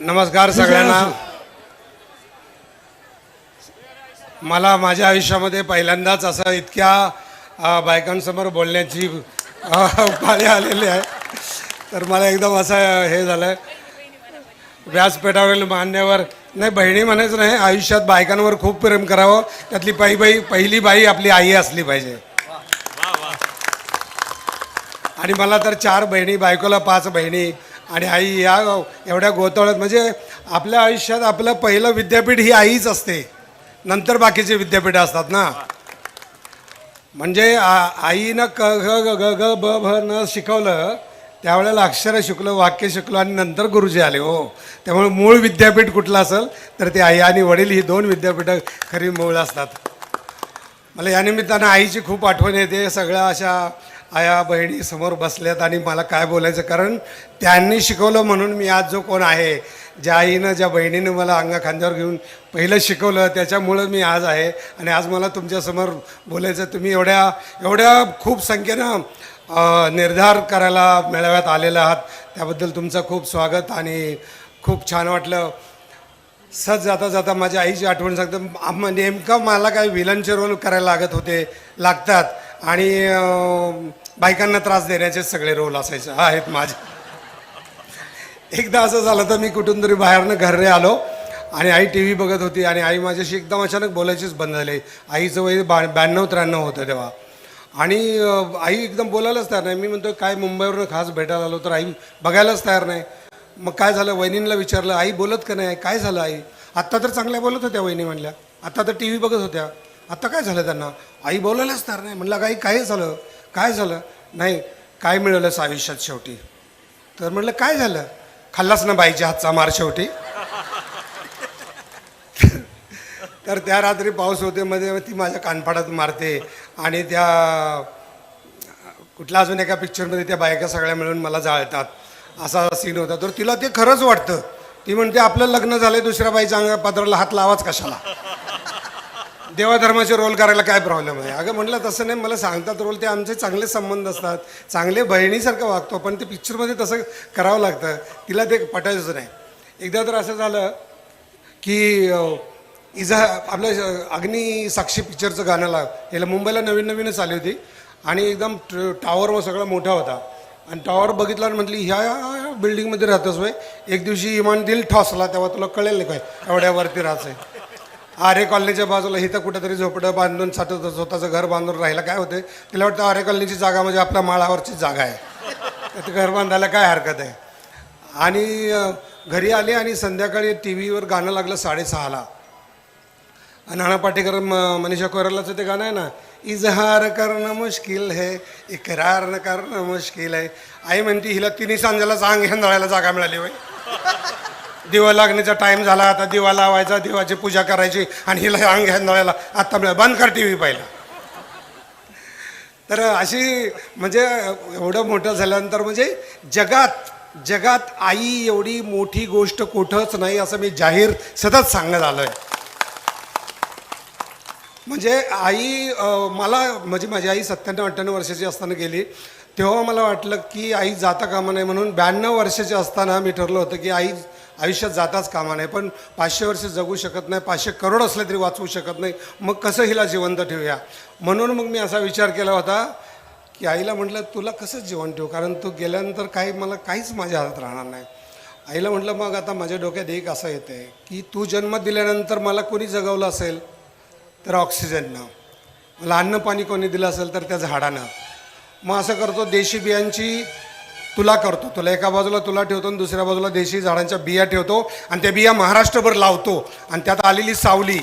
नमस्कार सगळ्यांना. मला माझ्या आयुष्यामध्ये पहिल्यांदाच असं इतक्या बायकांसमोर बोलण्याची पाळी आलेली आहे. तर मला एकदम असं हे झालं व्यासपीठावरील मान्यवर नाही बहिणी म्हणायचं नाही आयुष्यात बायकांवर खूप प्रेम करावं. त्यातली पहिली बाई पहिली बाई आपली आई असली पाहिजे. आणि मला तर चार बहिणी बायकोला पाच बहिणी आणि आई या एवढ्या गोतळत म्हणजे आपल्या आयुष्यात आपलं पहिलं विद्यापीठ ही आईच असते. नंतर बाकीचे विद्यापीठ असतात ना. म्हणजे आईनं क ग ग ग ग ब भ न शिकवलं त्यावेळेला अक्षरं शिकलो वाक्य शिकलो आणि नंतर गुरुजी आले हो. त्यामुळे मूळ विद्यापीठ कुठलं असेल तर ते आई आणि वडील ही दोन विद्यापीठं खरी मूळ असतात. मला या निमित्तानं आईची खूप आठवण येते सगळ्या अशा आया बहिणी समोर बसल्यात आणि मला काय बोलायचं कारण त्यांनी शिकवलं म्हणून मी आज जो कोण आहे ज्या आईनं ज्या बहिणीनं मला अंगा खांद्यावर घेऊन पहिलं शिकवलं त्याच्यामुळं मी आज आहे. आणि आज मला तुमच्यासमोर बोलायचं तुम्ही एवढ्या एवढ्या खूप संख्येनं निर्धार करायला मेळाव्यात आलेला आहात. त्याबद्दल तुमचं खूप स्वागत आणि खूप छान वाटलं. सज जाता जाता माझ्या आईची आठवण सांगतं. नेमकं मला काय विलनचे रोल करायला लागत होते लागतात. आणि बायकांना त्रास देण्याचे सगळे रोल असायचे. आहेत माझे. एकदा असं झालं तर मी कुठून तरी बाहेरनं घरी आलो आणि आई टी व्ही बघत होती आणि आई माझ्याशी एकदम अचानक बोलायचीच बंद झाली. आईचं वय बा ब्याण्णव त्र्याण्णव होतं तेव्हा. आणि आई एकदम बोलायलाच तयार नाही. मी म्हणतो काय मुंबईवरून खास भेटायला आलो तर आई बघायलाच तयार नाही. मग काय झालं? वहिनींना विचारलं आई बोलत का नाही? काय झालं आई? आत्ता तर चांगल्या बोलत होत्या वहिनी म्हणल्या. आत्ता तर टी व्ही बघत होत्या. आत्ता काय झालं त्यांना? आई बोलायलाच तयार नाही. म्हणलं आई काय झालं? काय झालं? नाही काय मिळवलंस आयुष्यात शेवटी. तर म्हटलं काय झालं? खाल्लास ना बाईच्या हातचा मार शेवटी? तर त्या रात्री पाऊस होते मध्ये ती माझ्या कानफाडात मारते आणि त्या कुठल्या अजून एका पिक्चरमध्ये त्या बायका सगळ्या मिळून मला जाळतात. असा सीन होता. तर तिला ते खरंच वाटतं. ती म्हणते आपलं लग्न झालंय दुसऱ्या बाईच्या पदराला हात लावाच कशाला? देवाधर्माचे रोल करायला काय प्रॉब्लेम आहे? अगं म्हटलं तसं नाही. मला सांगतात रोल ते आमचे चांगले संबंध असतात. चांगले बहिणीसारखं वागतो. पण ते पिक्चरमध्ये तसं करावं लागतं. तिला ते पटायचं नाही. एकदा तर असं झालं की इजा आपलं अग्नी साक्षी पिक्चरचं गाणं लाग याला मुंबईला नवीन नवीनच आली होती. आणि एकदम ट- टॉवर सगळा मोठा होता. आणि टॉवर बघितला म्हटली ह्या बिल्डिंगमध्ये राहतोस वय एक दिवशी इमान दिल ठॉसला तेव्हा तुला कळेल नाही काय एवढ्यावरती राहायचं आरे कॉलनीच्या बाजूला इथं कुठेतरी झोपडं बांधून साठवत स्वतःचं घर बांधून राहिलं काय होते तिला वाटतं आरे कॉलनीची जागा म्हणजे आपल्या माळावरची जागा आहे. तर घर बांधायला काय हरकत आहे? आणि घरी आले आणि संध्याकाळी टी व्हीवर गाणं लागलं साडेसहाला. नाना पाटेकर म- मनीषा कोयरालाचं ते गाणं आहे ना इजहार करणं मुश्किल है इकरार न करणं मुश्किल आहे आई म्हणते हिला तिन्ही सांजाला अंग हेंदळायला जागा मिळाली होय. दिवा लागण्याचा टाईम झाला आता दिवा लावायचा देवाची पूजा करायची आणि हिला अंग हेंदळायला आत्ता मिळा बंद कर टी व्ही पाहिला. तर अशी म्हणजे एवढं मोठं झाल्यानंतर म्हणजे जगात जगात आई एवढी मोठी गोष्ट कुठंच नाही असं मी जाहीर सतत सांगत आहे म्हणजे आई मला म्हणजे माझी आई सत्त्याण्णव अठ्ठ्याण्णव वर्षाची असताना गेली. तेव्हा मला वाटलं की आई जाता कामा नाही म्हणून ब्याण्णव वर्षाची असताना मी ठरलं होतं की आई आयुष्यात जाताच कामा नाही पण पाचशे वर्ष जगू शकत नाही पाचशे करोड असले तरी वाचवू शकत नाही. मग कसं हिला जिवंत ठेवूया? म्हणून मग मी असा विचार केला होता की आईला म्हटलं तुला कसं जिवंत ठेवू? कारण तू गेल्यानंतर काही मला काहीच माझ्या हातात राहणार नाही. आईला म्हटलं मग आता माझ्या डोक्यात एक असं येतं की तू जन्म दिल्यानंतर मला कोणी जगवलं असेल? तर ऑक्सिजननं मला अन्न पाणी कोणी दिलं असेल तर त्या झाडानं. मग असं करतो देशी बियांची तुला करतो. तुला एका बाजूला तुला ठेवतो आणि दुसऱ्या बाजूला देशी झाडांच्या बिया ठेवतो आणि त्या बिया महाराष्ट्रभर लावतो. आणि त्यात आलेली सावली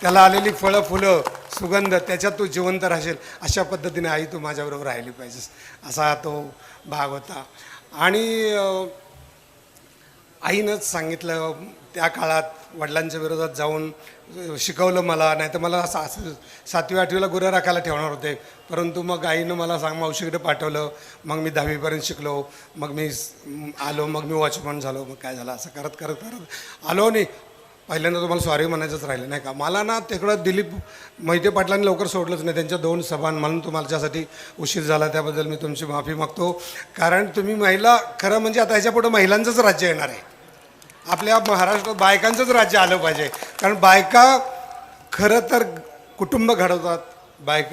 त्याला आलेली फळं फुलं सुगंध त्याच्यात तू जिवंत राहशील. अशा पद्धतीने आई तू माझ्याबरोबर राहिली पाहिजेस. असा तो भाग होता. आणि आईनंच सांगितलं त्या काळात वडिलांच्या विरोधात जाऊन शिकवलं मला नाही तर मला सा सातवी आठवीला गुरं राखायला ठेवणार होते. परंतु मग आईनं मला सांग मावशीकडे पाठवलं मग मी दहावीपर्यंत शिकलो मग मी आलो मग मी वॉचमन झालो मग काय झालं असं करत करत करत. आलो नाही पहिल्यांदा तुम्हाला सॉरी म्हणायचंच राहिलं नाही का? मला ना तिकडं दिलीप मैते पाटलांनी लवकर सोडलंच नाही त्यांच्या दोन सभान म्हणून तुम्हाला ज्यासाठी उशीर झाला त्याबद्दल मी तुमची माफी मागतो. कारण तुम्ही महिला खरं म्हणजे आता ह्याच्यापुढं महिलांचंच राज्य येणार आहे. आपल्या महाराष्ट्रात बायकांचंच राज्य आलं पाहिजे. कारण बायका खरं तर कुटुंब घडवतात बायका